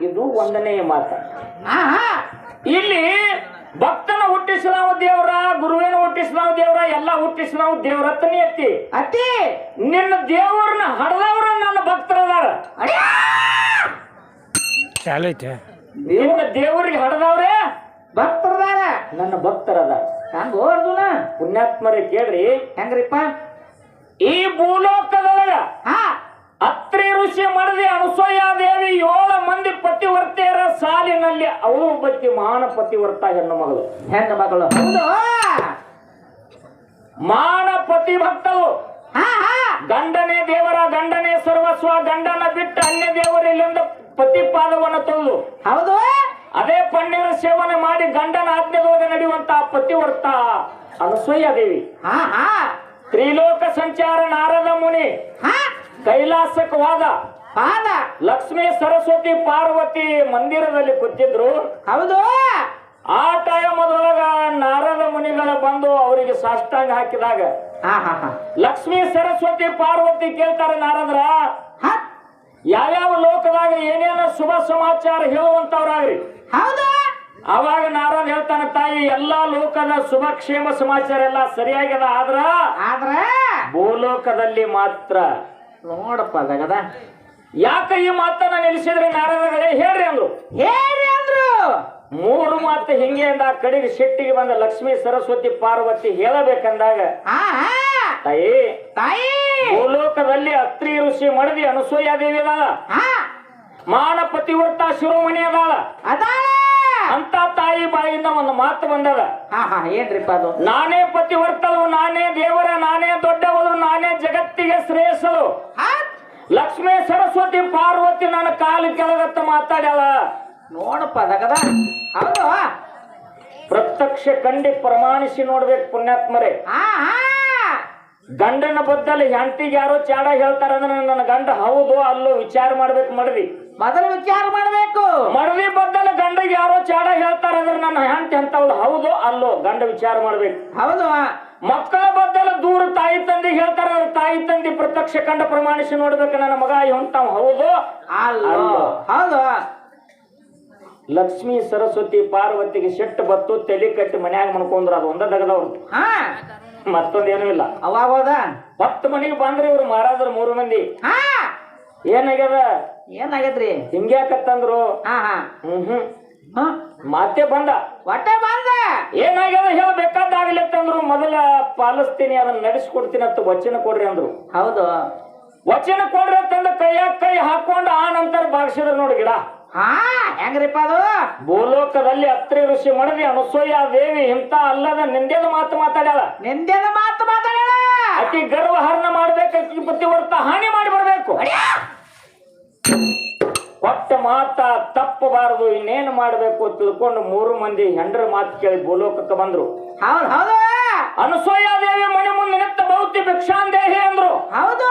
ಇದು ಒಂದನೇ ಮಾತ. ಇಲ್ಲಿ ಭಕ್ತನ ಹುಟ್ಟಿಸಿ ನಾವು ದೇವರ ಗುರುವಿನ ಹುಟ್ಟಿಸಿ ನಾವು ದೇವರ ಎಲ್ಲ ಹುಟ್ಟಿಸಿ ನಾವು ದೇವ್ರತ್ತನೇ ಎತ್ತಿ ಅತ್ತಿ! ನಿನ್ನ ದೇವರನ್ನ ಹಡದವ್ರ ನನ್ನ ಭಕ್ತರದಾರ. ನಿನ್ನ ದೇವರಿಗೆ ಹಡದವ್ರೆ ಭಕ್ತರದಾರ? ನನ್ನ ಭಕ್ತರದಾರ. ಹಂಗ ಅರ್ಜುನ ಪುಣ್ಯಾತ್ಮರಿ ಕೇಳ್ರಿ. ಹೆಂಗ್ರಿಪ್ಪ? ಈ ಭೂಲೋಕದೊಳಗ ಹಾ. ಅತ್ರಿ ಋಷಿ ಮಡದಿ ಅನಸೂಯ ದೇವಿ ಏಳು ಮಂದಿ ಪತಿವರ್ತೆಯರ ಸಾಲಿನಲ್ಲಿ ಅವಳು ಬತ್ತಿ ಮಾನ ಪತಿವರ್ತ ಹೆಣ್ಣು ಮಗಳು. ಹೆಣ್ಣು ಮಗಳು. ಹೌದು. ಮಾನ ಪತಿ ಭಕ್ತಳು ಗಂಡನೇ ದೇವರ ಗಂಡನೇ ಸರ್ವಸ್ವ ಗಂಡನ ಬಿಟ್ಟು ಅನ್ಯ ದೇವರಿಲ್ಲಿಂದ ಪತಿಪಾದವನ್ನು ತೊಳೆದು. ಹೌದು. ಅದೇ ಪನ್ನೀರ ಸೇವನೆ ಮಾಡಿ ಗಂಡನ ಆಜ್ಞೆದೊಳಗೆ ನಡೆಯುವಂತಹ ಪತಿವರ್ತ ಅನಸೂಯ ದೇವಿ. ತ್ರಿಲೋಕ ಸಂಚಾರ ನಾರದ ಮುನಿ. ಹಾ. ಕೈಲಾಸಕ್ಕೆ ಹೋದ ಪಾದ ಲಕ್ಷ್ಮೀ ಸರಸ್ವತಿ ಪಾರ್ವತಿ ಮಂದಿರದಲ್ಲಿ ಕೂತಿದ್ರು. ಹೌದು. ಆ ಟೈಮದೊಳಗ ನಾರದ ಮುನಿಗಳ ಬಂದು ಅವರಿಗೆ ಸಾಷ್ಟಾಂಗ ಹಾಕಿದಾಗ ಲಕ್ಷ್ಮೀ ಸರಸ್ವತಿ ಪಾರ್ವತಿ ಕೇಳ್ತಾರೆ ನಾರದ್ರ. ಯಾವ್ಯಾವ ಲೋಕದಾಗ ಏನೇನ ಶುಭ ಸಮಾಚಾರ ಹೇಳುವಂತವ್ರಾಗ್ರಿ. ಹೌದು. ಅವಾಗ ನಾರದ್ ಹೇಳ್ತಾನೆ ತಾಯಿ ಎಲ್ಲಾ ಲೋಕದ ಶುಭ ಕ್ಷೇಮ ಸಮಾಚಾರ ಎಲ್ಲ ಸರಿಯಾಗ್ಯದ ಆದ್ರ? ಆದ್ರ? ಭೂಲೋಕದಲ್ಲಿ ಮಾತ್ರ. ನೋಡಪ್ಪ ಜಗದ. ಯಾಕ ಈ ಮಾತನ್ನ ನಿಲ್ಲಿಸಿದ್ರೆ ನಾರಾಯಣಗಳೇ ಹೇಳ್ರಿ ಅಂದ್ರು. ಹೇಳ್ರಿ ಅಂದ್ರು. ಮೂರು ಮಾತು ಹಿಂಗೆ ಅಂದ ಕಡೆಗೆ ಶೆಟ್ಟಿಗೆ ಬಂದ ಲಕ್ಷ್ಮೀ ಸರಸ್ವತಿ ಪಾರ್ವತಿ ಹೇಳಬೇಕಂದಾಗ ತಾಯಿ ತಾಯಿ. ಭೂಲೋಕದಲ್ಲಿ ಅತ್ರಿ ಋಷಿ ಮಡದಿ ಅನಸೂಯಾದೇವಿ ಅದಾಳ ಮಾನಪತಿ ವೃತ್ತ ಶಿರೋಮಣಿ ಅದಾಳ. ಅದಾಳ. ಅಂತ ತಾಯಿ ಬಾಯಿಂದ ಒಂದು ಮಾತು ಬಂದದ. ಹಾ ಹಾ ಏನ್ರಿಪ್ಪ ಅದು? ನಾನೇ ಪತಿವರ್ತಲು ನಾನೇ ದೇವರ ನಾನೇ ದೊಡ್ಡವಳು ನಾನೇ ಜಗತ್ತಿಗೆ ಶ್ರೇಷ್ಠಳು. ಹಾ ಲಕ್ಷ್ಮೀ ಸರಸ್ವತಿ ಪಾರ್ವತಿ ನನ್ನ ಕಾಲು ಕೆಳಗತ್ತ ಮಾತಾಡ್ಯಾಳ. ನೋಡಪ್ಪ ಅದಗದ ಹೌದು. ಪ್ರತ್ಯಕ್ಷ ಕಂಡಿ ಪ್ರಮಾಣಿಸಿ ನೋಡ್ಬೇಕು ಪುಣ್ಯಾತ್ಮರೇ. ಗಂಡನ ಬದ್ದಲ್ಲಿ ಹೆಂಡತಿಗೆ ಯಾರೋ ಚಾಡ ಹೇಳ್ತಾರಂದ್ರೆ ನನ್ನ ಗಂಡ ಹೌದು ಅಲ್ಲೋ ವಿಚಾರ ಮಾಡ್ಬೇಕು ಮಡದಿ ಮೊದಲು ವಿಚಾರ ಮಾಡಬೇಕು. ಮಡವಿ ಬದ್ದಲು ಗಂಡಗೆ ಯಾರೋ ಚಾಡ ಹೇಳ್ತಾರ ಅಂದ್ರೆ ನನ್ನ ಹೆಂಡತಿ ಅಂತವಳು ಹೌದು ಅಲ್ಲೋ ಗಂಡ ವಿಚಾರ ಮಾಡ್ಬೇಕು. ಹೌದು. ಮಕ್ಕಳ ಬದ್ದಲು ದೂರ ತಾಯಿ ತಂದೆ ಹೇಳ್ತಾರ ತಾಯಿ ತಂದೆ ಪ್ರತ್ಯಕ್ಷ ಕಂಡ ಪ್ರಮಾಣಿಸಿ ನೋಡ್ಬೇಕು ನನ್ನ ಮಗ ಹೊಂತಾವ್ ಹೌದು? ಅಲ್ಲೋ. ಹೌದು. ಲಕ್ಷ್ಮೀ ಸರಸ್ವತಿ ಪಾರ್ವತಿಗೆ ಶೆಟ್ಟು ಬತ್ತು ತಲೆ ಕಟ್ಟಿ ಮನ್ಯಾಗ ಮನ್ಕೊಂಡ್ರ ಅದು ಒಂದ ದಗದವ್ರು ಹಾ. ಮತ್ತೊಂದೇನು ಇಲ್ಲ. ಅವಾಗ ಹೋದ? ಹತ್ತು ಮನೆಗೆ ಬಂದ್ರೆ ಇವ್ರು ಮಹಾರಾಜರು ಮೂರು ಮಂದಿ. ಏನಾಗ್ಯದ? ಏನಾಗೈತ್ರಿ ಹಿಂಗ್ಯಾಕತ್ತಂದ್ರು? ಹಾ ಹಾ. ಹ್ಮ್ ಹ್ಮ್. ಹಾ. ಮತ್ತೆ ಬಂದ. ಹೊಟ್ಟೆ ಬಂದ? ಏನಾಗ್ಯದ ಹೇಳ್ಬೇಕಾದಾಗ್ಲಿ ಅಂತಂದ್ರು ಮೊದಲ ಪಾಲಿಸ್ತೀನಿ ಅದನ್ನ ನಡೆಸ್ಕೊಡ್ತೀನಿ ಅಂತ ವಚನ ಕೊಡ್ರಿ ಅಂದ್ರು. ಹೌದು. ವಚನ ಕೊಡ್ರಿ ಅಂತಂದ ಕೈಯಾಗ ಕೈ ಹಾಕೊಂಡು ಆ ನಂತರ ಬಾಗಿಸಿದ್ರು ನೋಡಿ ಗಿಡ. ಹಾ ಹೆಂಗ್ರಿಪ್ಪ ಅದು? ಭೂಲೋಕದಲ್ಲಿ ಅತ್ರಿ ಋಷಿ ಮಡದಿ ಅನಸೂಯ ದೇವಿ ಇಂತ ಅಲ್ಲದ ನಿಂದೆದ ಮಾತು ಮಾತಾಡ್ಯಾಳ. ನಿಂದ್ಯದ ಮಾತು ಅತಿ ಗರ್ವಹರಣ ಮಾಡ್ಬೇಕು ಅತಿ ಬುದ್ಧಿವಂತ ಹಾನಿ ಮಾಡಿ ಬರ್ಬೇಕು. ಕೊಟ್ಟ ಮಾತ ತಪ್ಪಬಾರದು ಇನ್ನೇನು ಮಾಡಬೇಕು ತಿಳ್ಕೊಂಡು ಮೂರು ಮಂದಿ ಹೆಂಡ್ರ ಮಾತು ಕೇಳಿ ಭೂಲೋಕಕ್ಕೆ ಬಂದ್ರು. ಹೌದು ಹೌದು. ಅನಸೂಯ ದೇವಿ ಮನೆ ಮುಂದೆ ನಿಂತ ಭೌತಿ ಭಿಕ್ಷಾಂದೇಹಿ ಅಂದ್ರು. ಹೌದು.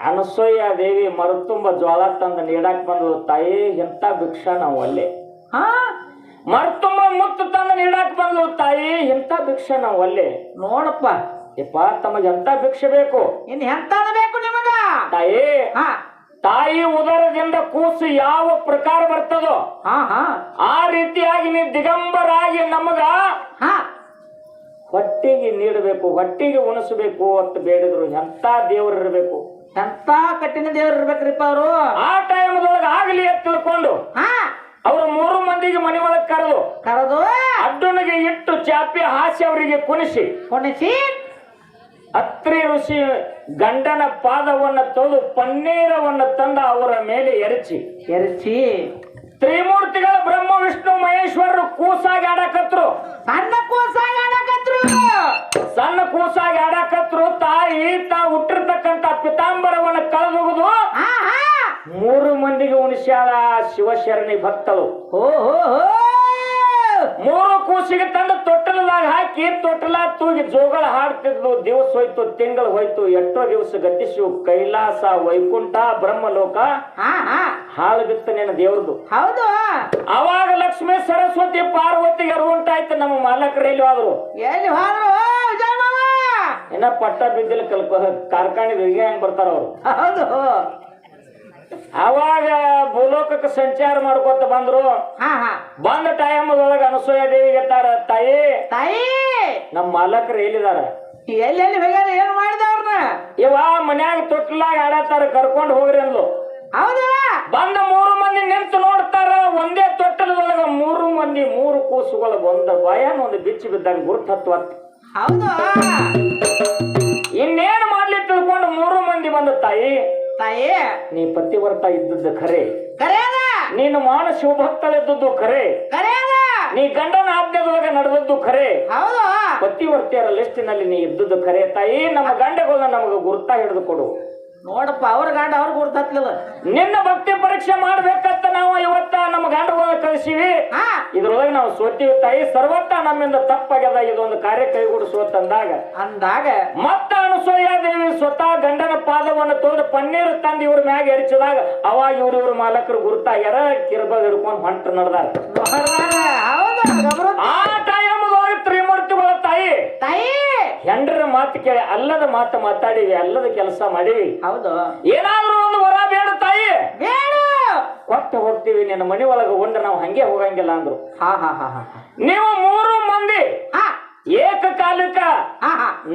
ಅನಸೂಯ ದೇವಿ ಮರುತುಂಬ ಜ್ವಾಲ ತಂದು ನೀಡಾಕ್ ಬಂದ್ರು ತಾಯಿ ಎಂತ ಭಿಕ್ಷಾ ನಾವು ಅಲ್ಲೇ. ಹಾ. ಮರ್ತುಂಬ ಬಂದ್ರು ತಾಯಿ ಎಂತ ಭಿಕ್ಷೆ ನಾವು ಅಲ್ಲೇ ನೋಡಪ್ಪ. ಯಪ್ಪ ತಮಗೆ ಎಂತ ಭಿಕ್ಷೆ ಬೇಕು? ಇನ್ ಎಂತ ಬೇಕು ನಿಮಗ? ತಾಯಿ ಹಾ. ತಾಯಿ ಉದರದಿಂದ ಕೂಸು ಯಾವ ಪ್ರಕಾರ ಬರ್ತದೋ ಹಾ ಹಾ. ಆ ರೀತಿಯಾಗಿ ನೀ ದಿಗಂಬರಾಗಿ ನಮಗ ಹಾ. ಹೊಟ್ಟಿಗೆ ನೀಡಬೇಕು ಹೊಟ್ಟಿಗೆ ಉಣಿಸಬೇಕು ಅಂತ ಬೇಡಿದ್ರು. ಎಂತ ದೇವರು ಇರಬೇಕು? ಎಂತ ಕಟ್ಟಿನ ದೇವ್ರು ಇರ್ಬೇಕ್ರಿಪ್ಪ ಅವರು? ಆ ಟೈಮ್ದೊಳಗೆ ಆಗಲಿ ಅಂತ ತಿಳ್ಕೊಂಡು ಹಾ. ಅವರು ಮೂರು ಮಂದಿಗೆ ಮನೆ ಒಳಗೆ ಕರೆದು ಕರೆದು? ಅಡ್ಡನಿಗೆ ಇಟ್ಟು ಚಾಪಿ ಹಾಸಿ ಅವರಿಗೆ ಕುಣಿಸಿ. ಕುಣಿಸಿ. ಅತ್ರಿ ಋಷಿ ಗಂಡನ ಪಾದವನ್ನ ತೊಳೆದು ಪನ್ನೀರವನ್ನ ತಂದ ಅವರ ಮೇಲೆ ಎರಚಿ. ಎರಚಿ. ತ್ರಿಮೂರ್ತಿಗಳ ಬ್ರಹ್ಮ ವಿಷ್ಣು ಮಹೇಶ್ವರರು ಕೂಸಾಗಿ ಆಡಕತ್ರು ಸಣ್ಣ ಕೂಸಾಗಿ ಆಡಕತ್ರು ಸಣ್ಣ ಕೂಸಾಗಿ ಆಡಕತ್ರು ತಾಯಿ ತಾ ಹುಟ್ಟಿರ್ತಕ್ಕಂತ ಪಿತಾಂಬರವನ್ನ ಕಳೆದೊಗದು ಮೂರು ಮಂದಿಗೆ ಉಣಿಸ್ಯಾಳ ಶಿವಶರಣಿ ಭಕ್ತರು ಓ ಹೋ ಹೋ ಮೂರು ಕೂಸಿಗೆ ತಂದು ತೊಟ್ಟಲದಾಗ ಹಾಕಿ ತೊಟ್ಟಲ ತೂಗಿ ಜೋಗಳ ಹಾಡ್ತಿದ್ಲು. ದಿವಸ ಹೋಯ್ತು ತಿಂಗಳು ಹೋಯ್ತು ಎಷ್ಟೋ ದಿವಸ ಗತಿಸು ಕೈಲಾಸ ವೈಕುಂಠ ಬ್ರಹ್ಮಲೋಕ ಹಾ ಹಾ. ಹಾಳು ಬಿತ್ತ ನಿನ್ನ ದೇವ್ರದು. ಹೌದು. ಅವಾಗ ಲಕ್ಷ್ಮೀ ಸರಸ್ವತಿ ಪಾರ್ವತಿಗೆ ಅರಿವು ಉಂಟಾಯ್ತು ನಮ್ಮ ಮಾಲಕರು ಎಲ್ಲಿ ಹೋದ್ರು? ಎಲ್ಲಿ ಹೋದ್ರು? ಇನ್ನ ಪಟ್ಟ ಬಿದ್ದಿಲ್ಲ ಕಲ್ಕೋ ಕಾರ್ಖಾನೆ ಹೆಂಗ್ ಬರ್ತಾರ ಅವ್ರು? ಹೌದು. ಅವಾಗ ಭೂಲೋಕ ಭೂಲೋಕಕ್ಕೆ ಸಂಚಾರ ಮಾಡ್ಕೊತ ಬಂದ್ರು. ಹಾ ಹಾ. ಬಂದ ಟೈಮದೊಳಗ ಅನಸೂಯ ದೇವಿಗೆ ತಾರ ತಾಯಿ ತಾಯಿ! ನಮ್ಮ ಮಾಲಕರು ಎಲ್ಲಿದಾರ? ಎಲ್ಲೆಲ್ಲಿ ಹೋಗ್ಯಾರ ಏನ್ ಮಾಡಿದವ್ರನ್ನ? ಇವ ಮನ್ಯಾಗ ತೊಟ್ಲಾಗ ಆಡತಾರ ಕರ್ಕೊಂಡು ಹೋಗ್ರಿ ಅಂದ್ಲು. ಹೌದಾ. ಬಂದ ಮೂರು ಮಂದಿ ನಿಂತು ನೋಡ್ತಾರ ಒಂದೇ ತೊಟ್ಟಲದೊಳಗ ಮೂರು ಮಂದಿ ಮೂರು ಕೂಸುಗಳ ಒಂದ ಭಯನ ಒಂದು ಬಿಚ್ಚಿ ಬಿದ್ದಂಗ ಗುರುತು ಹತ್ತುವತ್ತು ಹೌದು. ಇನ್ನೇನು ಮಾಡ್ಲಿ ತಿಳ್ಕೊಂಡು ಮೂರು ಮಂದಿ ಬಂದ ತಾಯಿ ತಾಯಿ. ನೀ ಪತಿವ್ರತ ಇದ್ದದ್ದು ಖರೆ. ಕರೆಯದ ನೀನು ಮಾನ ಶಿವಭಕ್ತಳಿದ್ದದ್ದು ಖರೆ. ಕರೆಯದ ನೀ ಗಂಡನ ಆಜ್ಞದೊಳಗೆ ನಡೆದದ್ದು ಖರೆ. ಹೌದು. ಪತಿವರ್ತಿಯರ ಲಿಸ್ಟಿನಲ್ಲಿ ನೀ ಇದ್ದದ್ದು ಖರೆ ತಾಯಿ. ನಮ್ಮ ಗಂಡಗಳನ್ನ ನಮಗೆ ಗುರುತ ಹಿಡಿದು ಕೊಡು. ನೋಡಪ್ಪ ಅವ್ರ ಗಂಡ ಅವ್ರ ಗುರ್ತತ್ಲಿಲ್ಲ ನಿನ್ನ ಭಕ್ತಿ ಪರೀಕ್ಷೆ ಮಾಡ್ಬೇಕಂತ ನಾವು ಇವತ್ತ ನಮ್ಮ ಗಾಂಡ ಕಳಿಸಿವಿ. ಇದ್ರೊಳಗೆ ನಾವು ಸೋತೀವಿ ತಾಯಿ. ಸರ್ವತ್ತ ನಮ್ಮಿಂದ ತಪ್ಪಾಗ್ಯದ ಇದೊಂದು ಕಾರ್ಯ ಕೈಗೂಡಿಸುವತ್ತಂದಾಗ ಅಂದಾಗ ಮತ್ತ ಅನುಸೂಯ ದೇವಿ ಸ್ವತಃ ಗಂಡನ ಪಾದವನ್ನು ತೊಳೆದು ಪನ್ನೀರು ತಂದು ಇವ್ರ ಮ್ಯಾಗ ಎರಿಸಿದಾಗ ಅವಾಗ ಇವ್ರ ಇವ್ರ ಮಾಲಕರು ಗುರುತಾಗ್ಯಾರ ಕಿರ್ಬಾಗ ಹಿಡ್ಕೊಂಡು ಹೊಂಟ್ರು ನಡೆದಾರ ನೋಡ್ದಾಗ ಹೌದು ಗಬ್ರು ಆ ಟೈಮದೊಳಗೆ ತ್ರಿಮೂರ್ತಿಗಳ ತಾಯಿ ತಾಯಿ ಹೆಂಡ್ರ ಮಾತು ಕೇಳಿ ಅಲ್ಲದ ಮಾತು ಮಾತಾಡಿವಿ ಅಲ್ಲದ ಕೆಲಸ ಮಾಡಿ ಹೌದು. ಏನಾದ್ರೂ ಒಂದು ವರ ಬೇಡ ತಾಯಿ. ಬೇಡ. ಕೊಟ್ಟು ಹೋಗ್ತೀವಿ ನಿನ್ನ ಮನೆ ಒಳಗೆ ಉಂಡ ನಾವು ಹಂಗೆ ಹೋಗಂಗಿಲ್ಲ ಅಂದ್ರು. ಹಾ ಹಾ ಹಾ ಹಾ ನೀವು ಮೂರು ಮಂದಿ ಏಕಕಾಲಕ್ಕ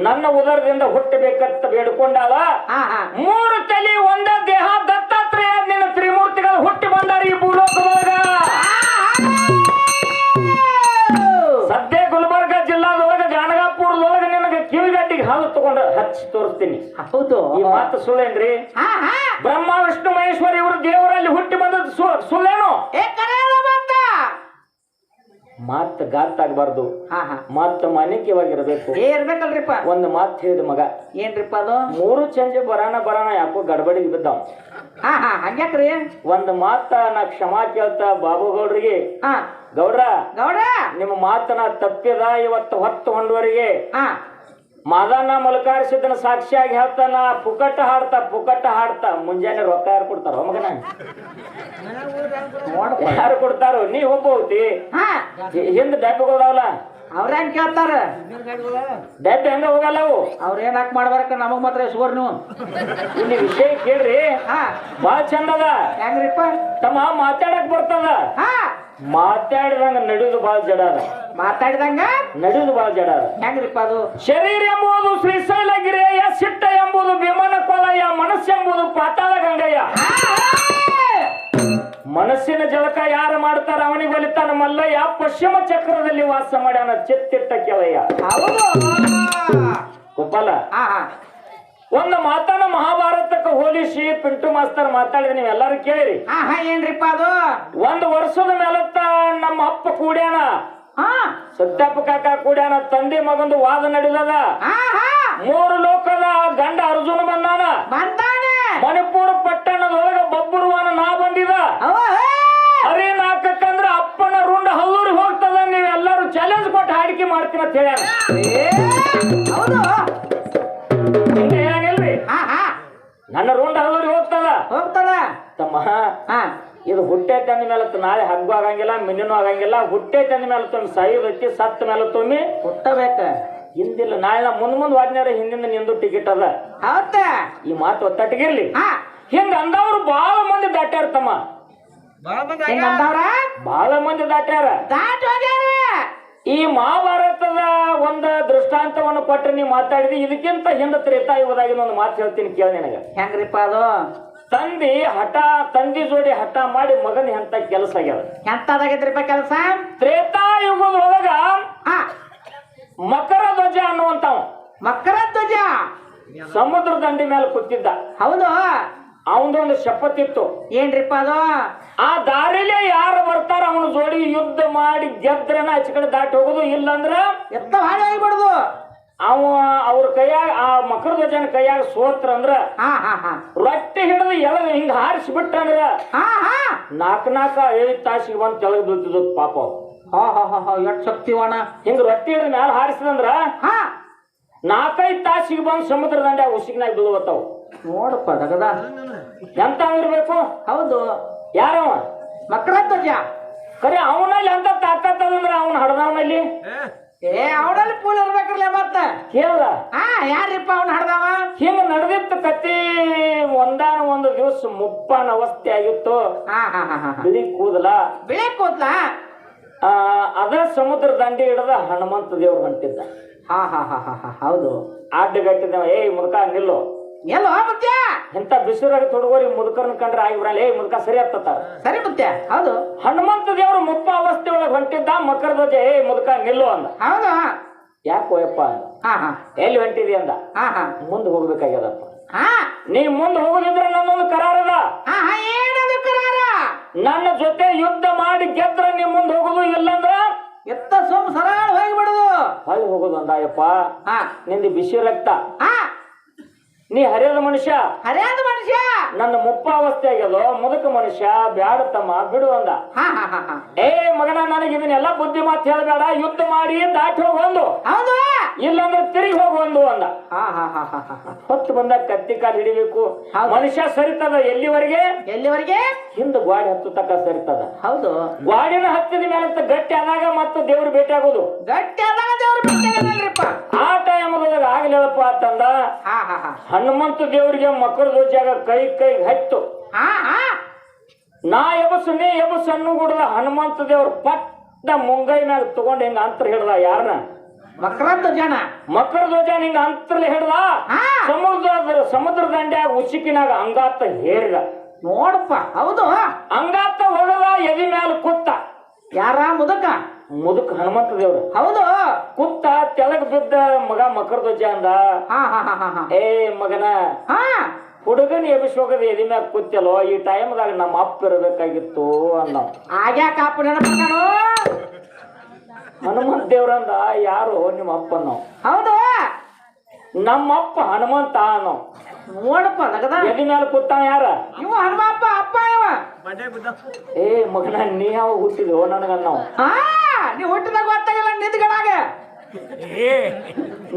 ನನ್ನ ಉದರದಿಂದ ಹುಟ್ಟಬೇಕಂತ ಬೇಡ್ಕೊಂಡಾಳ ಮೂರು ತಲೆ ಒಂದ ದೇಹ ದತ್ತಾತ್ರೇಯ ನಿನ್ನ ತ್ರಿಮೂರ್ತಿಗಳು ಹುಟ್ಟಿ ಬಂದಾರ ಈ ಭೂಲೋಕದೊಳಗ ಕಿವಿಗಡ್ಡಿಗೆ ಹಾಲು ತಗೊಂಡ ಹಚ್ಚಿ ತೋರಿಸ್ತೀನಿ. ಹೌದು. ಈ ಮಾತು ಸುಳ್ಳೇನ್ರಿ ಬ್ರಹ್ಮ ವಿಷ್ಣು ಮಹೇಶ್ವರಿ ಇವರು ದೇವರಲ್ಲಿ ಹುಟ್ಟಿ ಬಂದದ್ದು ಸುಳ್ಳೇನು? ಮತ್ತ ಮಾತು. ಗಾತಾಗಬಾರ್ದು ಹಾ ಹಾ. ಮಾತು ಮಾನಿಕ್ಯವಾಗಿರಬೇಕು ಇರ್ಬೇಕಲ್ರಿಪ್ಪ. ಒಂದು ಮಾತು ಹೇಳಿದ ಮಗ. ಏನ್ರಿಪ್ಪ ಅದು? ಮೂರು ಚಂಜೆ ಬರಾನ ಬರಾನ ಯಾಕೋ ಗಡಬಡಿಗೆ ಬಿದ್ದಾವ. ಹಂಗ್ಯಾಕ್ರಿ? ಒಂದು ಮಾತ ನಾ ಕ್ಷಮಾ ಕೇಳ್ತಾ ಬಾಬು ಗೌಡ್ರಿಗೆ. ಹಾ. ಗೌಡ್ರ ಗೌಡ ನಿಮ್ಮ ಮಾತನ ತಪ್ಪಿದ ಇವತ್ತು ಹೊತ್ತು ಹೊಂಡುವರಿಗೆ. ಹಾ ಮಾದನ್ನ ಸಾಕ್ಷಿಯಾಗಿ ಹೇಳ್ತಾನ ಪುಕಟ್ಟ ಹಾಡ್ತಾ ಪುಕಟ್ಟ ಹಾಡ್ತಾ ಮುಂಜಾನೆ ರೊಕ್ಕ ಯಾರು ಕೊಡ್ತಾರ ಮಗನ? ಯಾರು ಕೊಡ್ತಾರೋ? ನೀ ಒಬ್ಬ ಹೋಗ್ತಿ ಹಿಂದ್ ಡಬ್ಬಿಗಳದಾವಲ್ಲ ಅವ್ರ ಹೆಂಗ್ ಕೇಳ್ತಾರ? ಡಬ್ಬಿ ಹೆಂಗ ಹೋಗಲ್ಲ ಅವು. ಅವ್ರ ಏನ್ ಹಾಕ್ ಮಾಡ್ಬಾರ ನಮಗ್ ಮಾತ್ರ ಸುವರ್ ನೀವು ಇಲ್ಲಿ ವಿಷಯ ಕೇಳ್ರಿ. ಹಾ. ಬಾಳ ಚಂದದ ಹೆಂಗ್ರಿಪ್ಪ? ತಮ್ಮ ಮಾತಾಡಕ್ ಬರ್ತದ. ಹಾ. ಮಾತಾಡಿದಂಗ ನಡೆಯುದು ಬಾಳ ಜಡ ಅದ. ಮಾತಾಡಿದಂಗ? ನಡೆಯುದು ಬಾಳ ಜಡ ಅದ. ಹೆಂಗ್ರಿಪ್ಪ ಅದು? ಶರೀರ ಎಂಬುದು ಶ್ರೀಶೈಲಗಿರಿಯ ಸಿಟ್ಟ ಎಂಬುದು ಭೀಮನ ಮನಸ್ಸು ಎಂಬುದು ಪಾತಾಳ ಗಂಗಯ್ಯ. ಮನಸ್ಸಿನ ಜಳಕ ಯಾರು ಮಾಡ್ತಾರ ಅವನಿಗೆ ಒಲಿತಾನ ಮಲ್ಲಯ್ಯ ಪಶ್ಚಿಮ ಚಕ್ರದಲ್ಲಿ ವಾಸ ಮಾಡ್ಯಾನ ಚಿತ್ತಿಟ್ಟ ಕೆಲಯ್ಯ ಹೌದು. ಗೋಪಾಲ ಒಂದು ಮಾತನ್ನ ಮಹಾಭಾರತಕ್ಕೆ ಹೋಲಿಸಿ ಪಿಂಟು ಮಾಸ್ತರ್ ಮಾತಾಡಿದ ಎಲ್ಲಾರು ಕೇಳಿರಿ. ಹಾ ಹಾ ಏನ್ರಿಪ್ಪ ಅದು? ಒಂದು ವರ್ಷದ ಮೇಲತ್ತ ನಮ್ಮ ಅಪ್ಪ ಕೂಡ್ಯಾನ? ಹಾ. ಸತ್ಯಪ್ಪ ಕಾಕ ಕೂಡ್ಯಾನ? ತಂದೆ ಮಗಂದು ವಾದ ನಡೀಲದ? ಹಾ ಹಾ. ಮೂರು ಲೋಕದ ಗಂಡ ಅರ್ಜುನ ಬಂದಾನ? ಬಂದಾನೆ. ಮಣಿಪುರ ಪಟ್ಟಣದೊಳಗ ಬಬ್ಬುರುವಾನ ನಾ ಬಂದಿದ? ಅವ. ನಾಕಂದ್ರ ಅಪ್ಪನ ರುಂಡ ಹಲ್ಲೂರಿ ಹೋಗ್ತದ ನೀವೆಲ್ಲರೂ ಚಾಲೆಂಜ್ ಕೊಟ್ಟು ಹಾಡಿಕೆ ಮಾಡ್ತೀನಿ ಅಂತ ಹೇಳ್ಯಾರ ಹೌದು. ನನ್ನ ರುಂಡ ಹಲ್ಲೂರಿಗೆ ಹೋಗ್ತದ ಹೋಗ್ತದ ತಮ್ಮ ಹಾ. ಇದು ಹುಟ್ಟೆ ತಂದ ಮೇಲೆ ನಾಳೆ ಹಗ್ಗು ಆಗಂಗಿಲ್ಲ ಮಿನ್ನಿನೂ ಆಗಂಗಿಲ್ಲ ಹುಟ್ಟೆ ತಂದ ಮೇಲೆ ತೊಮ್ಮಿ ಸಾಯುದೈತಿ ಸತ್ತ ಮೇಲೆ ತೊಮ್ಮಿ ಹುಟ್ಟಬೇಕ. ಹಿಂದಿಲ್ಲ ನಾಳೆ ಮುಂದ್ ಮುಂದ್ ವಾದ್ನ್ಯಾರ ಹಿಂದಿಂದ ನಿಂದು ಟಿಕೆಟ್ ಅದ. ಹೌದ? ಈ ಮಾತು ಒತ್ತಟ್ಟಿಗಿರ್ಲಿ ಹಿಂಗ ಅಂದವ್ರು ಬಾಳ ಮಂದಿ ದಾಟ್ಯಾರ ತಮ್ಮ. ಬಾಳ ಮಂದಿ ದಾಟ್ಯಾರ. ದಾಟ್ ಈ ಮಹಾಭಾರತದ ಒಂದು ದೃಷ್ಟಾಂತವನ್ನು ಕೊಟ್ಟರೆ ನೀವು ಮಾತಾಡಿದಿ ಇದಕ್ಕಿಂತ ಹಿಂದೆ ತ್ರೇತಾಯುಗದಾಗಿನ ಒಂದು ಮಾತು ಹೇಳ್ತೀನಿ ಕೇಳಿ ನಿನಗೆ. ಹೆಂಗ್ರಿಪ್ಪ ಅದು? ತಂದಿ ಹಠ ತಂದಿ ಜೋಡಿ ಹಠ ಮಾಡಿ ಮಗನ ಎಂತ ಕೆಲಸ ಆಗ್ಯದ. ಎಂತದಾಗಿದ್ರಿಪ್ಪ ಕೆಲಸ? ತ್ರೇತಾಯುಗದೊಳಗ ಹಾ. ಮಕರ ಧ್ವಜ ಅನ್ನುವಂತವ ಮಕರ ಧ್ವಜ? ಸಮುದ್ರ ದಂಡಿ ಮೇಲೆ ಕೂತಿದ್ದ. ಹೌದು. ಅವನದೊಂದು ಶಪಥಿತ್ತು. ಏನ್ರಿಪ್ಪ ಅದು? ಆ ದಾರಿಲೇ ಯಾರು ಬರ್ತಾರ ಅವನ ಜೋಡಿ ಯುದ್ಧ ಮಾಡಿ ಗೆದ್ರನ ಆಚೆ ಕಡೆ ದಾಟಿ ಹೋಗುದು ಇಲ್ಲಂದ್ರ ಎತ್ತ ಹಾಳೆ ಹೋಗ್ಬಿಡುದು ಅವ ಅವ್ರ ಕೈಯಾಗ ಆ ಮಕರ ಧ್ವಜನ ಕೈಯಾಗ ಸೋತ್ರ ಅಂದ್ರ ರೊಟ್ಟಿ ಹಿಡಿದು ಎಲ್ಲ ಹಿಂಗ ಹಾರಿಸಿ ಬಿಟ್ಟಂದ್ರ ನಾಕ್ ನಾಕ ನಾಲ್ಕ ಐದು ತಾಸಿಗೆ ಬಂದು ತೆಳಗ್ ಬೀಳ್ತಿದ್ವು ಪಾಪ. ಹ ಹಾ ಹಾ ಹಾ. ಹಾ ಎಷ್ಟ್ ಶಕ್ತಿವಣ ಹಿಂಗ ರೊಟ್ಟಿ ಹಿಡಿದ ಮ್ಯಾಲ ಹಾರಿಸಿದಂದ್ರ ನಾಕೈದು ನಾಲ್ಕೈದು ತಾಸಿಗೆ ಬಂದು ಸಮುದ್ರ ದಂಡೆ ಉಸಿಗಿನಾಗ ಬೀಳುವತ್ತಾವು ನೋಡಪ್ಪ ದಗದ ಎಂತ ಇರ್ಬೇಕು ಹೌದು. ಯಾರವ? ಮಕ್ಕಳ ಧ್ವಜ ಕರೆ ಅವನಲ್ಲಿ ಎಂತ ತಾಕತ್ತದಂದ್ರ ಅವನ ಹಡದವನಲ್ಲಿ? ಏ. ಅವನಲ್ಲಿ ಪೂಲ್ ಇರ್ಬೇಕ್ರಲ್ಲ ಮತ್ತ? ಕೇಳ ಹಾ ಯಾರಿಪ್ಪ ಅವ್ನ ಹಡ್ದವ? ಹಿಂಗ ನಡೆದಿತ್ತು ಕತ್ತಿ ಒಂದಾನ ಒಂದು ದಿವಸ ಮುಪ್ಪಾನ ಅವಸ್ಥೆ ಆಗಿತ್ತು. ಬಿಳಿ ಕೂದಲ. ಬಿಳಿ ಕೂದ್ಲ? ಆ, ಅದ ಸಮುದ್ರ ದಂಡಿ ಹಿಡದ ಹನುಮಂತ ದೇವ್ರು ಹೊಂಟಿದ್ದ ಹಾ ಹಾ ಹಾ ಹಾ ಹಾ ಹೌದು. ಅಡ್ಡಗಟ್ಟಿದ ಏಯ್ ಮುದುಕ ನಿಲ್ಲು. ಎಲ್ಲೋ ಮುತ್ಯ? ಇಂಥ ಬಿಸಿಲಾಗ ತೊಡಗೋರಿ ಮುದುಕರ್ನ ಕಂಡ್ರೆ ಆಗಿ ಬರಲ್ಲ ಏಯ್ ಮುದುಕ ಸರಿ ಹತ್ತಾರ ಸರಿ ಮುತ್ಯ ಹೌದು. ಹನುಮಂತ ದೇವರು ಮುಪ್ಪ ಅವಸ್ಥೆ ಒಳಗೆ ಹೊಂಟಿದ್ದ ಮಕರ ಧ್ವಜ ಏ ಮುದುಕ ನಿಲ್ಲು ಅಂದ. ಹೌದಾ. ಯಾಕೋ ಯಪ್ಪ? ಅಂದ ಹಾ ಹಾ. ಎಲ್ಲಿ ಹೊಂಟಿದಿ ಅಂದ? ಮುಂದೆ ಹೋಗ್ಬೇಕಾಗ್ಯದಪ್ಪ. ನೀ ಮುಂದೆ ಹೋಗುದಿದ್ರೆ ನನ್ನೊಂದು ಕರಾರದ ಏನದು ಕರಾರ? ನನ್ನ ಜೊತೆ ಯುದ್ಧ ಮಾಡಿ ಗೆದ್ರ ನೀ ಮುಂದೆ ಹೋಗುದು ಇಲ್ಲಂದ್ರ? ಎತ್ತ ಸೋಮ್ ಸರಳ ಹೋಗಿ ಬಿಡುದು ಹೊಳ್ಳಿ ಹೋಗುದು ಅಂದಾಯಪ್ಪ ಹಾ. ನಿಂದು ಬಿಸಿ ರಕ್ತ. ನೀ ಹರಿಯದ ಮನುಷ್ಯ? ಹರಿಯಾದ ಮನುಷ್ಯ? ನನ್ನ ಮುಪ್ಪ ಅವಸ್ಥೆ ಆಗ್ಯದೋ ಮುದುಕ ಮನುಷ್ಯ ಬ್ಯಾಡ ತಮ್ಮ ಬಿಡು ಅಂದ. ಹಾ ಹಾ ಹಾ ಹಾ. ಏ ಮಗನ ನನಗೆ ಇದನ್ನೆಲ್ಲ ಬುದ್ಧಿ ಮಾತು ಹೇಳಬೇಡ. ಯುದ್ಧ ಮಾಡಿ ದಾಟಿ ಹೋಗೊಂದು ಹೌದು. ಇಲ್ಲಂದ್ರೆ ತಿರುಗಿ ಒಂದು ಅಂದ ಹಾ ಹಾ ಹಾ ಹಾ ಹಾ ಹಾ. ಹೊತ್ತು ಬಂದ ಕತ್ತಿ ಕಾಲು ಹಿಡಿಬೇಕು. ಹೌದು. ಮನುಷ್ಯ ಸರಿತದ ಎಲ್ಲಿವರೆಗೆ? ಎಲ್ಲಿವರೆಗೆ? ಹಿಂದ ಗ್ವಾಡಿ ಹತ್ತು ತಕ್ಕ ಸರಿತದ. ಹೌದು. ಗ್ವಾಡಿನ ಹತ್ತಿದ ಮೇಲೆ ಗಟ್ಟಿ ಆದಾಗ ಮತ್ತೆ ದೇವ್ರ ಭೇಟಿ ಆಗೋದು. ಗಟ್ಟಿ ಆದಾಗ ದೇವ್ರು ಬಿಟ್ಟಿಲ್ಲಪ್ಪ ಆ ಟೈಮ್ ಆಗಲಿಲ್ಲಪ್ಪ ಅಂತಂದ. ಹಾ ಹಾ ಹಾ. ಹನುಮಂತ ದೇವರಿಗೆ ಮಕರ ಧ್ವಜಾಗ ಕೈ ಕೈ ಹತ್ತು. ನಾ ಎಬಸ್ ನೀ ಎಬಸ್ ಅನ್ನು ಗುಡದ ಹನುಮಂತ ದೇವ್ರು ಪಟ್ಟ ಮುಂಗೈ ಮ್ಯಾಗ ತಗೊಂಡ್ ಹಿಂಗ ಅಂತರ ಹಿಡ್ದ ಯಾರನ್ನ ಮಕರ ಜನ ಮಕರ ಧ್ವಜ ಹಿಂಗ ಅಂತರ್ಲಿ ಹಿಡ್ದ? ಸಮುದ್ರ ಸಮುದ್ರ ದಂಡ್ಯಾಗ ಉಸುಕಿನಾಗ ಅಂಗಾತ ಹೇರಿದ. ನೋಡಪ್ಪ ಹೌದು. ಅಂಗಾತ ಹೋಗದ ಎದಿ ಮ್ಯಾಲ ಕುತ್ತ. ಯಾರ ಮುದಕ? ಮುದುಕ ಹನುಮಂತ ದೇವ್ರ. ಹೌದು. ಕುತ್ತ ತೆಳಗ್ ಬಿದ್ದ ಮಗ ಮಕರ ಧ್ವಜ ಅಂದ. ಹಾ ಹಾ ಹಾ ಹಾ ಹಾ. ಏ ಮಗನ ಹಾ. ಹುಡುಗನ ಎಬಿಸ್ ಹೋಗದ ಎದಿ ಮ್ಯಾಗ ಕುತ್ತಲೋ ಈ ಟೈಮ್ದಾಗ ನಮ್ಮ ಅಪ್ಪ ಇರಬೇಕಾಗಿತ್ತು ಅಂದ. ಆಗ್ಯಾಕ ಅಪ್ಪ ನೆನಪು ಹನುಮಂತ ದೇವ್ರಂದ ಯಾರು ನಿಮ್ಮ ಅಪ್ಪನೋ? ಹೌದು. ನಮ್ಮ ಅಪ್ಪ ಹನುಮಂತ ಅನ್ನೋ ನೋಡಪ್ಪ ನಗದ. ಎದಿ ಮ್ಯಾಲ ಕೂತ ಯಾರ? ಇವ ಹನುಮಪ್ಪ ಅಪ್ಪ ಇವ. ಏ ಮಗನ ನೀ ಯಾವ ಹುಟ್ಟಿದ್ವೋ ನನಗನ್ನೋ. ಹಾ. ನೀ ಹುಟ್ಟಿದಾಗ ಗೊತ್ತಾಗಿಲ್ಲ ನಿಂತ್ಗಳಾಗ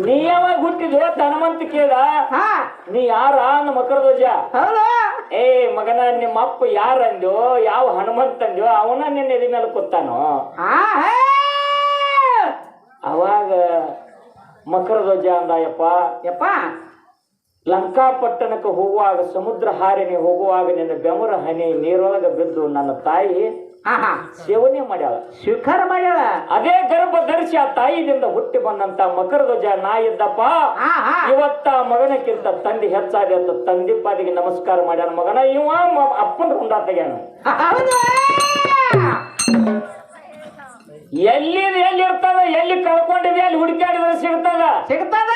ನೀ ಯಾವಾಗ ಹುಟ್ಟಿದ್ಯೋ ಅಂತ ಹನುಮಂತ ಕೇಳ. ಹಾ. ನೀ ಯಾರ ಅಂದ ಮಕರ ಧ್ವಜ? ಹೌದು. ಏ ಮಗನ ನಿಮ್ಮ ಅಪ್ಪ ಯಾರ ಅಂದ್ಯೋ ಯಾವ ಹನುಮಂತ ಅಂದ್ಯೋ ಅವನ ನಿನ್ನ ಎದಿ ಮೇಲೆ ಕೂತಾನೋ? ಹೇ. ಅವಾಗ ಮಕರ ಧ್ವಜ ಅಂದಾಯಪ್ಪ. ಯಪ್ಪ. ಲಂಕಾಪಟ್ಟಣಕ್ಕೆ ಹೋಗುವಾಗ ಸಮುದ್ರ ಹಾರಿನಿ ಹೋಗುವಾಗ ನಿನ್ನ ಬೆಮರ ಹನಿ ನೀರೊಳಗೆ ಬಿದ್ದು ನನ್ನ ತಾಯಿ ಹಾ ಹಾ. ಸೇವನೆ ಮಾಡ್ಯಾಳ. ಸ್ವೀಕಾರ ಮಾಡ್ಯಾಳ. ಅದೇ ಗರ್ಭ ಧರಿಸಿ ಆ ತಾಯಿಯಿಂದ ಹುಟ್ಟಿ ಬಂದಂತ ಮಕರ ಧ್ವಜ ನಾ ಇದ್ದಪ್ಪ ಹಾ ಹಾ. ಇವತ್ತ ಮಗನಕ್ಕಿಂತ ತಂದೆ ಹೆಚ್ಚಾಗಿ ಅಂತ ತಂದೆ ಪಾದಿಗೆ ನಮಸ್ಕಾರ ಮಾಡ್ಯಾನ ಮಗನ. ಇವ ಮ- ಅಪ್ಪನ ಹುಂಡ ತೆಗ್ಯಾನ ಹೌದು. ಎಲ್ಲಿ ಎಲ್ಲಿ ಇರ್ತದ ಎಲ್ಲಿ ಕಳ್ಕೊಂಡಿದೆ ಅಲ್ಲಿ ಹುಡುಕಾಡಿದ್ರೆ ಸಿಗ್ತದ? ಸಿಗ್ತದ.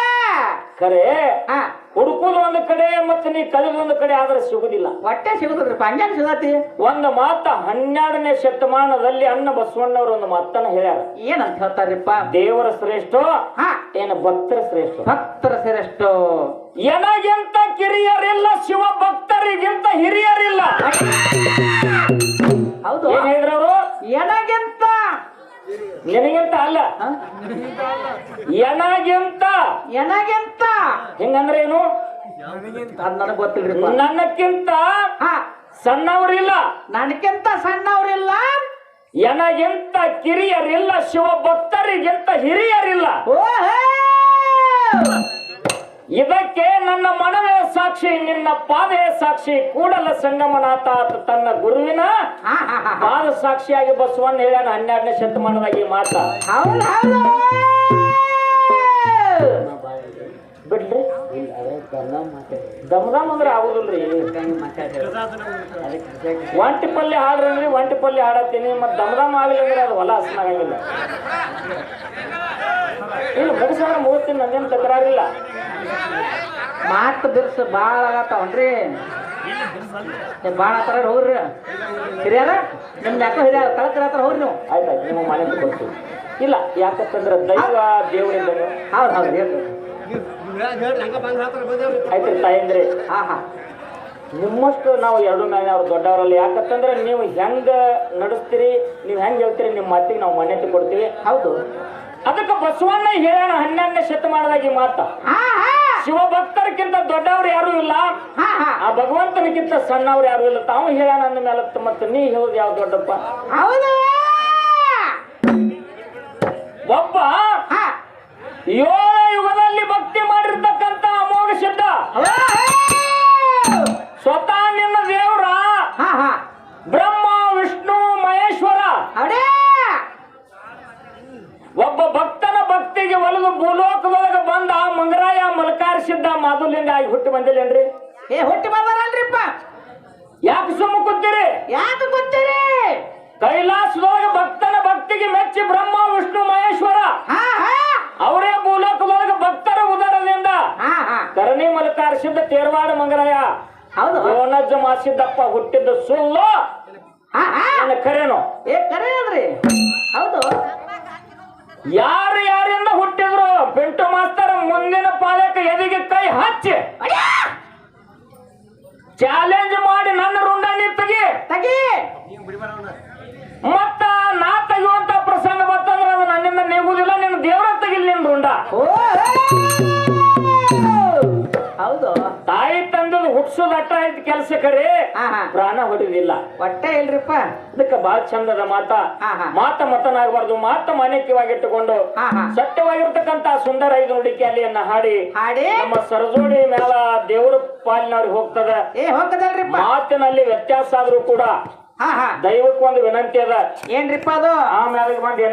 ಹಾ. ಹುಡುಕುದು ಒಂದು ಕಡೆ ಮತ್ತೆ ನೀ ಕಲಿದು ಒಂದು ಕಡೆ ಆದ್ರೆ ಸಿಗುದಿಲ್ಲ. ಹೊಟ್ಟೆ ಸಿಗುದ್ರ ಹಂಗ್ಯಾಕ್ ಸಿಗತಿ ಒಂದು ಮಾತ ಹನ್ನೆರಡನೇ ಶತಮಾನದಲ್ಲಿ ಅನ್ನ ಬಸವಣ್ಣವ್ರ ಒಂದು ಮಾತನ್ನ ಹೇಳ್ಯಾರ. ಏನಂತ ಹೇಳ್ತಾರಪ್ಪ ದೇವರ ಶ್ರೇಷ್ಠ ಏನ ಭಕ್ತರ ಶ್ರೇಷ್ಠ? ಭಕ್ತರ ಶ್ರೇಷ್ಠ. ಎನಗಿಂತ ಕಿರಿಯರಿಲ್ಲ ಶಿವ ಭಕ್ತರಿಗಿಂತ ಹಿರಿಯರಿಲ್ಲ. ಹೌದು. ಏನ್ ಹೇಳಿದ್ರು ಎನಗಿಂತ ನಿನಗಿಂತ ಅಲ್ಲ? ಎನಗಿಂತ? ಎನಗಿಂತ? ಹಿಂಗಂದ್ರೆ ಏನು ಅದ್ ನನಗ್ ಗೊತ್ತಿಲ್ರಿ ನನ್ನಕ್ಕಿಂತ ಸಣ್ಣವ್ರಿಲ್ಲ ಸಣ್ಣವರಿಲ್ಲ. ನನಗಿಂತ ಸಣ್ಣವ್ರಿಲ್ಲ? ಎನಗಿಂತ ಕಿರಿಯರಿಲ್ಲ ಶಿವ ಭಕ್ತರಿಗಿಂತ ಹಿರಿಯರಿಲ್ಲ. ಓ ಹೇ! ಇದಕ್ಕೆ ನನ್ನ ಮನವೇ ಸಾಕ್ಷಿ ನಿನ್ನ ಪಾದೆಯ ಸಾಕ್ಷಿ ಕೂಡಲ ಸಂಗಮನಾಥ ಆತ ತನ್ನ ಗುರುವಿನ ಪಾದ ಸಾಕ್ಷಿಯಾಗಿ ಬಸವಣ್ಣ ಹೇಳ್ಯಾನ ಹನ್ನೆರಡನೇ ಶತಮಾನದಾಗ ಈ ಮಾತ. ಬಿಡ್ರಿ. ದಮದಮ್ ಅಂದ್ರೆ ಆಗುದಿಲ್ರಿ. ಒಂಟಿ ಪಲ್ಯ ಹಾಡ್ರಿ ಒಂಟಿ ಪಲ್ಯ ಹಾಡತ್ತೀನಿ ಮತ್ತೆ ದಮದಮ್ ಆಗಿಲ್ಲ ಅಂದ್ರೆ ಅದು ಹೊಲ ಹಸನಾಗಂಗಿಲ್ಲ ಇಲ್ಲಿ ಮುಗಿಸಾರ ಮುಗಿಸ್ತೀನಿ ನಂದೇನು ತಕರಾರಿಲ್ಲ. ಮಾತು ಬಿರ್ಸ ಭಾಳ ಆಗತ್ತವನ್ರಿ. ಭಾಳ ಆತರ ಹೋಗ್ರಿ. ಹಿರಿಯರ ನಿಮ್ ಯಾಕೋ ಹಿರಿಯ ಕಳತ್ರ ಹತ್ರ ಹೋಗ್ರಿ ನೀವು. ಆಯ್ತಾಯ್ತು ನಿಮ್ಮ ಮನೆ ಕೊಡ್ತೀವಿ. ಇಲ್ಲ. ಯಾಕಂತಂದ್ರೆ ದೈವ ದೇವರಿಂದ ಹೌದು ಹೌದು ಹೇಳ್ರಿ. ಆಯ್ತು ತಾಯಂದ್ರಿ. ಹಾ ಹಾ. ನಿಮ್ಮಷ್ಟು ನಾವು ಎರಡು ಮೇಲೆ ಅವ್ರು ದೊಡ್ಡವರಲ್ಲಿ. ಯಾಕಂತಂದ್ರೆ ನೀವು ಹೆಂಗ ನಡೆಸ್ತೀರಿ ನೀವು ಹೆಂಗ್ ಹೇಳ್ತೀರಿ ನಿಮ್ಮ ಮಾತಿಗೆ ನಾವು ಮಾನ್ಯತೆ ಕೊಡ್ತೀವಿ. ಹೌದು. ಅದಕ್ಕೆ ಬಸವಣ್ಣ ಹೇಳೋಣ ಹನ್ನೆರಡನೇ ಶತಮಾನದಾಗ ಮಾತಾ. ಮಾತ ಶಿವಭಕ್ತರಿಗಿಂತ ದೊಡ್ಡವ್ರು ಯಾರು ಇಲ್ಲ. ಆ ಭಗವಂತನಿಗಿಂತ ಸಣ್ಣವ್ರು ಯಾರು ಇಲ್ಲ. ತಾವು ಹೇಳ ನನ್ನ ಮೇಲೆ ಮತ್ತೆ ನೀ ಹೇಳುದು ಯಾವ ದೊಡ್ಡಪ್ಪ? ಹೌದು. ಮಾಸಿದ್ದಪ್ಪ ಹುಟ್ಟಿದ್ದು ಸುಳ್ಳು? ಏನು ಖರೇನು ಏ ಕರೆ ಅಲ್ರಿ ಹೌದು. ಯಾರು ಯಾರಿಂದ ಹುಟ್ಟಿದ್ರು? ಬೆಂಟು ಮಾಸ್ತರ್ ಮುಂದಿನ ಪಾಲಕ ಎದಿಗೆ ಕೈ ಹಚ್ಚಿ. ಚಾಲೆಂಜ್ ಮಾಡಿ ನನ್ನ ರುಂಡ ನಿತ್ತಗಿ ತಗಿ. ಮತ್ತ ನಾ ತೆಗುವಂತ ಪ್ರಸಂಗ ಬರ್ತಂದ್ರೆ ಅದು ನನ್ನಿಂದ ನೀಗುದಿಲ್ಲ ನಿನ್ನ ದೇವರ ತೆಗಿಲಿ ನಿನ್ ರುಂಡ. ತಂದದ ಹುಟ್ಸೋದ್ ಅಟ್ಟ ಆಯ್ತು ಕೆಲಸ ಕರೆ ಹಾ ಹಾ. ಪ್ರಾಣ ಹೊಡಿದಿಲ್ಲ. ಹೊಟ್ಟೆ ಇಲ್ರಿಪ್ಪ. ಅದಕ್ಕೆ ಬಹಳ ಚಂದದ ಮಾತ. ಹಾ, ಹಾ. ಮಾತ ಮತನಾಗಬಾರ್ದು ಮಾತ ಹಾ ಹಾ. ಸತ್ಯವಾಗಿರ್ತಕ್ಕಂತ ಸುಂದರ ಐದು ನುಡಿಕೆ ಅಲ್ಲಿಯನ್ನ ಹಾಡಿ ಹಾಡಿ. ನಮ್ಮ ಸರಜೋಡಿ ಮೇಲ ದೇವರ ಪಾಲಿನವ್ರಿಗೆ ಹೋಗ್ತದ. ಏ ಹೋಗದಲ್ರಿಪ್ಪ ಮಾತಿನಲ್ಲಿ ವ್ಯತ್ಯಾಸ ಆದ್ರೂ ಕೂಡ ಹಾ ಹಾ. ದೈವಕ್ಕೆ ಒಂದು ವಿನಂತಿ ಅದ. ಏನ್ರಿಪ್ಪ ಅದು? ಆಮೇಲೆ ಬಂದು